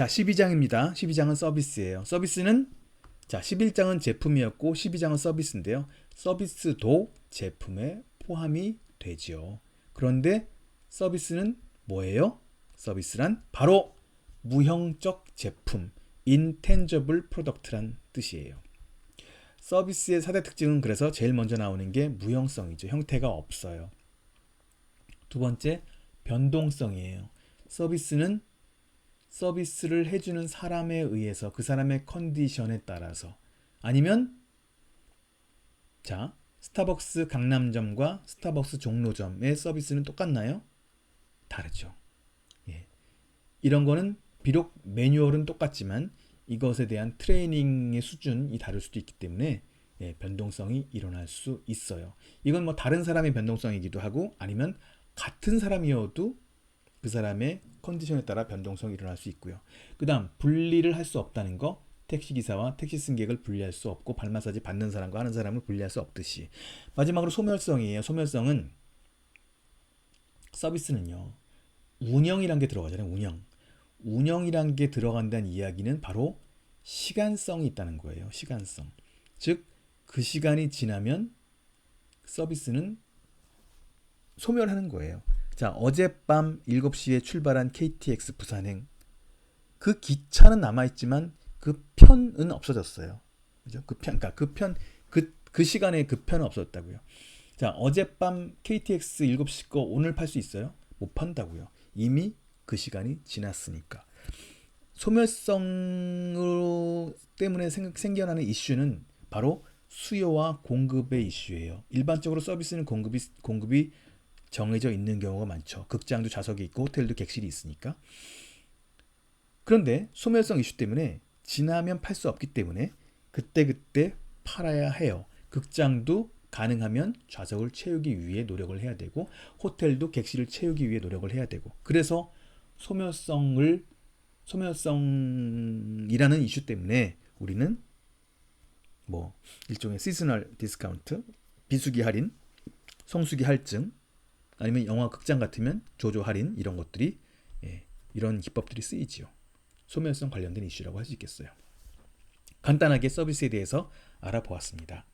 자, 12장입니다. 12장은 서비스예요. 서비스는 자, 11장은 제품이었고 12장은 서비스인데요. 서비스도 제품에 포함이 되죠. 그런데 서비스는 뭐예요? 서비스란 바로 무형적 제품, intangible product란 뜻이에요. 서비스의 4대 특징은 그래서 제일 먼저 나오는 게 무형성이죠. 형태가 없어요. 두 번째, 변동성이에요. 서비스는 서비스를 해주는 사람에 의해서 그 사람의 컨디션에 따라서 아니면 자 스타벅스 강남점과 스타벅스 종로점의 서비스는 똑같나요? 다르죠. 예. 이런 거는 비록 매뉴얼은 똑같지만 이것에 대한 트레이닝의 수준이 다를 수도 있기 때문에 예, 변동성이 일어날 수 있어요. 이건 뭐 다른 사람의 변동성이기도 하고 아니면 같은 사람이어도 그 사람의 컨디션에 따라 변동성이 일어날 수 있고요. 그 다음 분리를 할 수 없다는 거 택시기사와 택시 승객을 분리할 수 없고 발 마사지 받는 사람과 하는 사람을 분리할 수 없듯이 마지막으로 소멸성이에요. 소멸성은 서비스는요. 운영이란 게 들어가잖아요. 운영. 운영이란 게 들어간다는 이야기는 바로 시간성이 있다는 거예요. 시간성. 즉 그 시간이 지나면 서비스는 소멸하는 거예요. 자, 어젯밤 7시에 출발한 KTX 부산행. 그 기차는 남아있지만 그 편은 없어졌어요. 그죠? 그 편, 그러니까 그 편, 그, 그 시간에 그 편은 없었다고요. 자, 어젯밤 KTX 7시 거 오늘 팔 수 있어요? 못 판다고요. 이미 그 시간이 지났으니까. 소멸성으로 때문에 생, 생겨나는 이슈는 바로 수요와 공급의 이슈예요. 일반적으로 서비스는 공급이 공급이 정해져 있는 경우가 많죠. 극장도 좌석이 있고 호텔도 객실이 있으니까. 그런데 소멸성 이슈 때문에 지나면 팔 수 없기 때문에 그때 그때 팔아야 해요. 극장도 가능하면 좌석을 채우기 위해 노력을 해야 되고 호텔도 객실을 채우기 위해 노력을 해야 되고 그래서 소멸성을 소멸성이라는 이슈 때문에 우리는 뭐 일종의 시즈널 디스카운트, 비수기 할인, 성수기 할증 아니면 영화 극장 같으면 조조 할인 이런 것들이 예, 이런 기법들이 쓰이지요. 소멸성 관련된 이슈라고 할 수 있겠어요. 간단하게 서비스에 대해서 알아보았습니다.